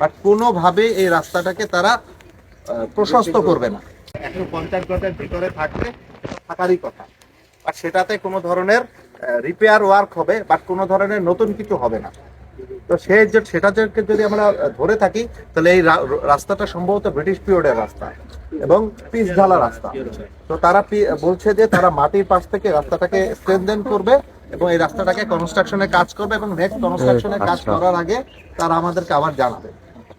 But কোনোভাবে এই রাস্তাটাকে তারা আহ, প্রশস্ত করবে না। একশো পঞ্চাশ গজের ভিতরে থাকবে থাকারই কথা। আর সেটাতে কোনো ধরনের রিপেয়ার ওয়ার্ক হবে বাট কোনো ধরনের নতুন কিছু হবে না। তো সে যে সেটাকে যদি আমরা ধরে থাকি তাহলে এই রা- রাস্তাটা সম্ভবত ব্রিটিশ পিরিয়ডের রাস্তা এবং পিচ ঢালা রাস্তা। তো তারা পি- বলছে যে তারা মাটির পাশ থেকে রাস্তাটাকে স্ট্রেনদেন করবে এবং এই রাস্তাটাকে কনস্ট্রাকশনের কাজ করবে এবং নেক্সট কনস্ট্রাকশনের কাজ আচ্ছা। করার আগে তারা আমাদেরকে আবার জানাবে।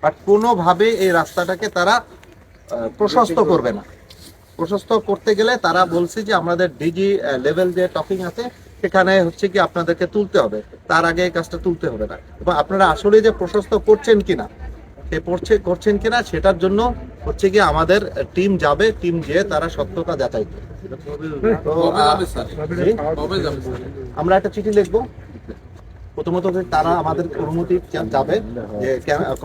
বাট কোনোভাবে এই রাস্তাটাকে তারা প্রশস্ত করবে না। প্রশস্ত করতে গেলে তারা বলছে যে আমাদের ডিজি লেভেল যে টকিং আছে সেখানে হচ্ছে কি আপনাদেরকে তুলতে হবে। তার আগে এই কাজটা তুলতে হবে না। এবং আপনারা আসলে যে প্রশস্ত করছেন কিনা সে পড়ছে করছেন কিনা সেটার জন্য হচ্ছে কি আমাদের টিম যাবে টিম যেয়ে তারা সত্যতা যাচাই? আমরা একটা চিঠি লিখব। প্রথমত তারা আমাদের অনুমতি যাবে, যে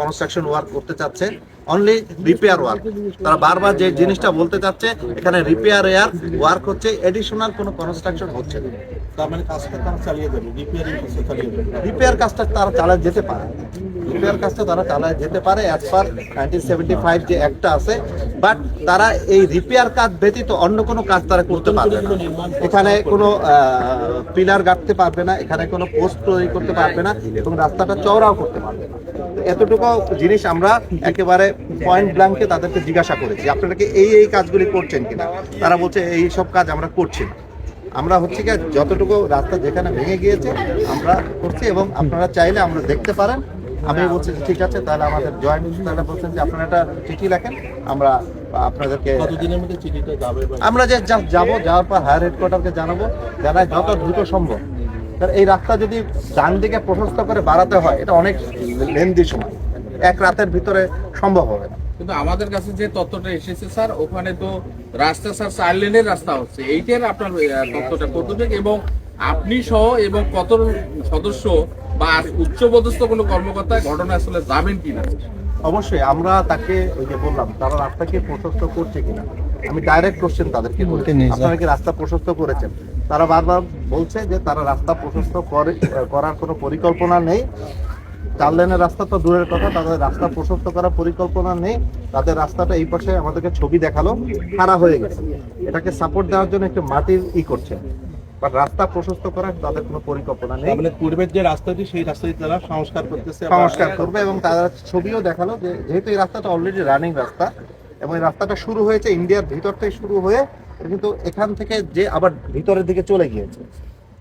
কনস্ট্রাকশন ওয়ার্ক করতে চাচ্ছে অনলি রিপেয়ার ওয়ার্ক তারা বারবার যে জিনিসটা বলতে চাচ্ছে, এখানে রিপেয়ার এয়ার ওয়ার্ক হচ্ছে এডিশনাল কোনো কনস্ট্রাকশন হচ্ছে না। তার মানে কাজটা তারা চালিয়ে যাবে রিপেয়ারিং কাজটা চালিয়ে যাবে রিপেয়ার কাজটা তারা চালায় যেতে পারে রিপেয়ার কাজটা তারা চালায় যেতে পারে as per nineteen seventy five যে একটা আছে। বাট তারা এই রিপেয়ার কাজ ব্যতীত অন্য কোনো কাজ তারা করতে পারবে না। এখানে কোনো পিলার গাঁথতে পারবে না এখানে কোনো পোস্ট তৈরি করতে পারবে না এবং রাস্তাটা চওড়াও করতে পারবে না। এতটুকু জিনিস আমরা একেবারে পয়েন্ট ব্ল্যাঙ্কে তাদেরকে জিজ্ঞাসা করেছি আপনারা কি এই এই কাজগুলি করছেন কিনা? তারা বলছে এই সব কাজ আমরা করছি না। আমরা হচ্ছে কি যতটুকু রাস্তা যেখানে ভেঙে গিয়েছে আমরা করছি এবং আপনারা চাইলে আমরা দেখতে পারেন। আমি বলছি ঠিক আছে তাহলে আমাদের জয়েন্ট তারা বলছেন যে আপনারা একটা চিঠি লেখেন আমরা আপনাদেরকে কতদিনের মধ্যে চিঠিটা যাবে আমরা যে যাব যাওয়ার পর হায়ার হেডকোয়ার্টারকে জানাব জানাই যত দ্রুত সম্ভব। কারণ এই রাস্তা যদি ডান দিকে প্রশস্ত করে বাড়াতে হয় এটা অনেক লেন্দি সময়। এক রাতের ভিতরে সম্ভব হবে না। কিন্তু আমাদের কাছে যে তথ্যটা এসেছে স্যার ওখানে তো রাস্তা স্যার চার লেনের রাস্তা হচ্ছে। এইটার আপনার তথ্যটা কতটুক এবং আপনি সহ এবং কত সদস্য বা উচ্চপদস্থ কোনো কর্মকর্তা ঘটনা আসলে যাবেন কিনা? অবশ্যই আমরা তাকে ওই যে বললাম তারা রাস্তাকে প্রশস্ত করছে কিনা? আমি ডাইরেক্ট কোশ্চেন তাদেরকে আপনারা কি রাস্তা প্রশস্ত করেছেন? তারা বারবার বলছে যে তারা রাস্তা প্রশস্ত করে করার কোনো পরিকল্পনা নেই। চার লেনের রাস্তা তো দূরের কথা তাদের রাস্তা প্রশস্ত করার পরিকল্পনা নেই। তাদের রাস্তাটা এই পাশে আমাদেরকে ছবি দেখাল খারাপ হয়ে গেছে। এটাকে সাপোর্ট দেওয়ার জন্য একটু মাটির ই করছে। রাস্তা প্রশস্ত করার তাদের কোনো পরিকল্পনা নেই। মানে পূর্বের যে রাস্তাটি সেই রাস্তাটি তারা সংস্কার করতেছে সংস্কার করবে এবং তারা ছবিও দেখাল যে যেহেতু এই রাস্তাটা অলরেডি রানিং রাস্তা এবং এই রাস্তাটা শুরু হয়েছে ইন্ডিয়ার ভিতর থেকে শুরু হয়ে কিন্তু এখান থেকে যে আবার ভিতরের দিকে চলে গিয়েছে।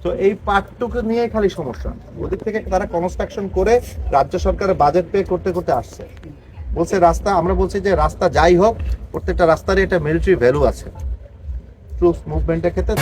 তো এই পার্টটুকু নিয়ে খালি সমস্যা। ওদিক থেকে তারা কনস্ট্রাকশন করে রাজ্য সরকারের বাজেট পে করতে করতে আসছে। বলছে রাস্তা আমরা বলছি যে রাস্তা যাই হোক প্রত্যেকটা রাস্তারই একটা মিলিটারি ভ্যালু আছে। ট্রুপ মুভমেন্টের ক্ষেত্রে